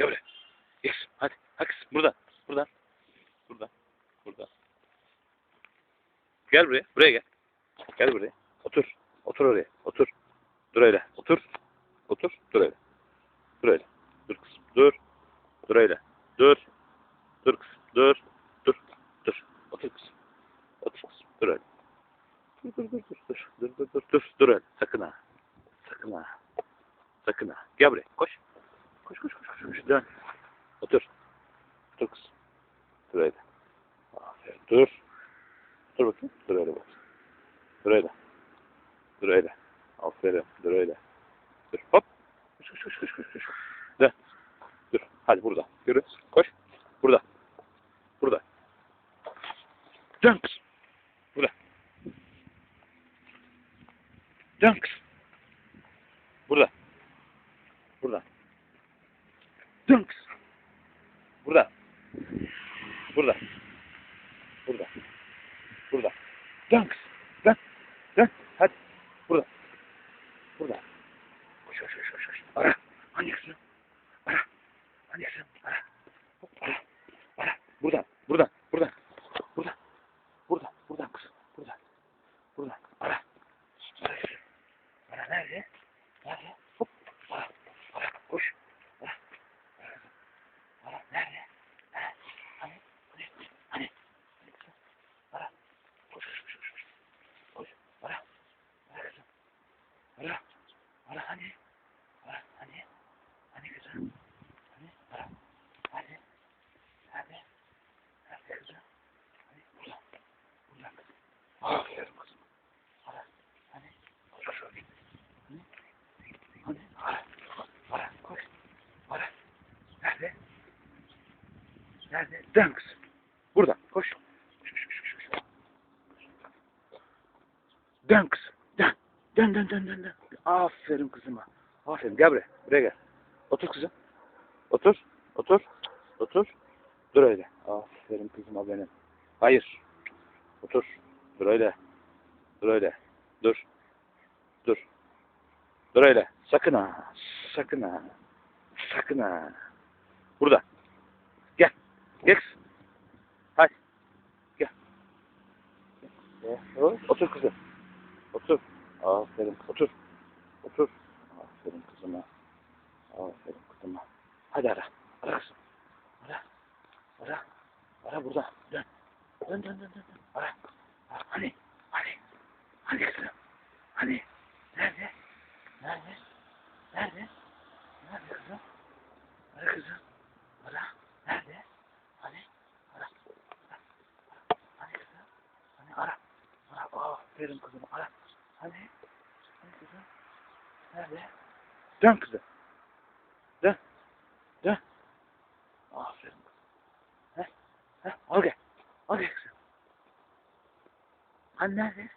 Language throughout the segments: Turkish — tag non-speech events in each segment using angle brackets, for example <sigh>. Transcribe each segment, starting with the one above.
Gel buraya. Yes. Hadi. Hadi kızım. Burada. Burada. Burada. Burada. Gel buraya. Buraya gel. Gel buraya. Otur. Otur oraya. Otur. Dur öyle. Otur. Otur. Dur öyle. Dur öyle. Dur kızım. Dur. Dur öyle. Dur. Dur kızım. Dur. Dur. Dur. Otur kızım. Otur kızım. Dur öyle. Dur dur dur. Dur dur dur dur. Dur, dur öyle. Sakın ha. Sakın ha. Sakın ha. Gel buraya. Koş. Koş koş koş koş. koş. Dön. Otur. Otur kızım. Dur öyle. Aferin. Dur. Dur bakayım. Dur öyle bak. Dur öyle. Dur öyle. Aferin. Dur öyle. Dur. Hop. Koş koş koş koş koş. Dön. Dur. Hadi burada. Yürü. Koş. Burada. Burada. Dön kızım. Burada. Dön. Burada. Burada. Dön kızım. Burada. Burada. Burada. Burada. Dön kızım. Dön. Dön. Hadi. Burada. Burada. Koş koş koş koş. koş. Ara. Kızım. Ara. Kızım. Ara. Ara. Ara. Buradan. Buradan. Buradan. Buradan kızım. Buradan. Buradan. Ara. Ara kızım. Ara nerede? Nerede? Hop. Ara. Ara. Koş. Ara. Ara. kızım. Ara. Nerede? Ara. Hani? Hani? Hani? Hani kızım? Ara. Koş koş koş koş. koş. Koş. Ara. Ara kızım. Ara. Ara hani? Ara hani? Hani kızım? Hani? Ara. Hadi. Hadi. Nerede kızım? Hani? Burada. Burada kızım. Aferin kızım. Ara. Hani? Koş koş koş. Hani? Hani? Ara. Ara. Koş. Ara. Nerede? Nerede? Dön kızım. Burada. Koş. Dön kızım. Dön. Dön dön dön dön. dön. Aferin kızıma. Aferin. Gel buraya. Buraya gel. Otur kızım. Otur. Otur. Otur. Dur öyle. Aferin kızıma benim. Hayır. Otur. Dur öyle. Dur öyle. Dur. Dur. Dur öyle. Sakın ha. Sakın ha. Sakın ha. Burada. Kızım. Hadi. Gel. Gel. Otur kızım. Otur. Aferin. Otur. Otur. Aferin kızıma. Aferin kızıma. Hadi ara. Ara kızım. Ara. Ara. Ara burada. Dön. Dön dön dön dön. dön. Ara. Ara. Hani? Hani? Hani kızım? Hani? Nerede? Nerede? Nerede? Nerede kızım? Ara kızım. Ara. Nerede? Hani? Ara. Ara. Hani kızım? Hani ara. Aferin kızım. Ara. Hani? Hani kızım? Nerede? Dön kızım. Dön. Dön. Aferin kızım. Heh. Heh. Al gel. Al gel kızım. Hani nerede?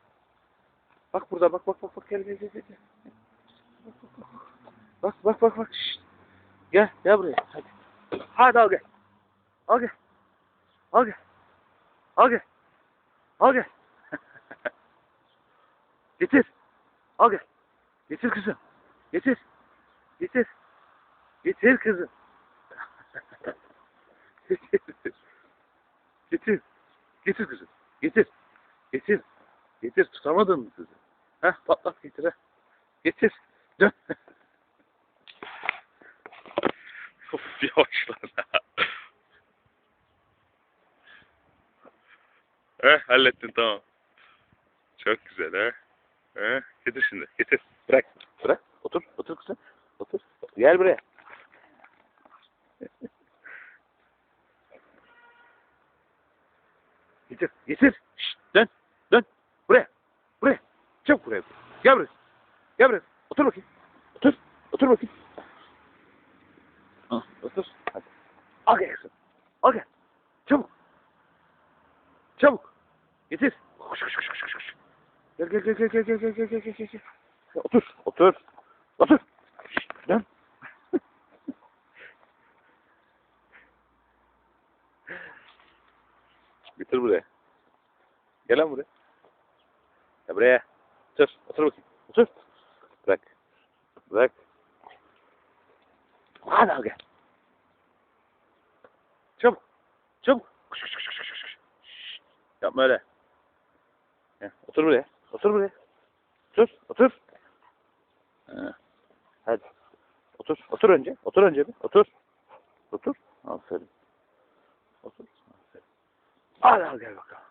Bak burada bak bak bak bak gel gel gel gel. gel. Bak bak bak. Bak. Şşt. Gel gel buraya. Hadi. Hadi al gel. Al gel. Al gel. Al gel. Al gel. Getir. Al gel. Getir kızım. Getir. Getir. Getir kızım. <laughs> Getir. Getir. Kızım. Getir. Getir. Getir. Tutamadın mı kızı? Heh patlat getir ha. Getir. Dön. <laughs> of yavaşlar ha. Heh hallettin tamam. Çok güzel ha. He, getir şimdi. Getir. Bırak. Bırak. Otur. Otur kızım. Otur. Gel buraya. <laughs> getir. Getir. Şşt, dön. Dön. Buraya. Buraya. Çabuk buraya. Gel buraya. Gel buraya. Otur bakayım. Otur. Otur bakayım. Ha, otur. Hadi. Al gel kızım. Al gel. Çabuk. Çabuk. Getir. Koş koş. koş. Gel gel gel gel gel gel gel gel gel gel. Ya Otur, otur, otur. Dön. <laughs> Getir buraya. Gel lan buraya. Gel buraya. Otur, otur bakayım. Otur. Bırak. Bırak. Hadi al gel. Çabuk. Koş koş koş koş. koş. Şşt, Yapma öyle. Gel, otur buraya. Otur buraya. Otur. Otur. Ha, Hadi. Otur. Otur önce. Otur önce bir. Otur. Otur. Aferin. Otur. Aferin. Al al gel bakalım.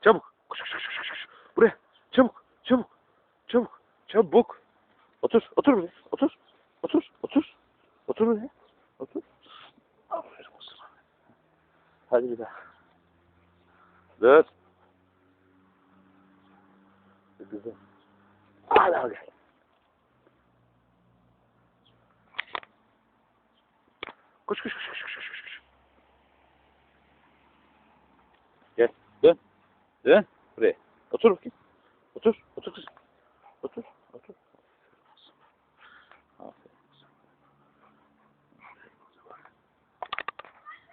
Çabuk. Koş koş koş koş koş. Buraya. Çabuk. Çabuk. Çabuk. Çabuk. Otur. Otur buraya. Otur. Otur. Otur. Otur buraya. Otur. Aferin Osman. Hadi bir daha. Dur. Güzel. Al al gel. Koş koş koş koş koş koş koş. Gel. Dön. Dön. Buraya. Otur bakayım. Otur. Otur kızım. Otur. Otur.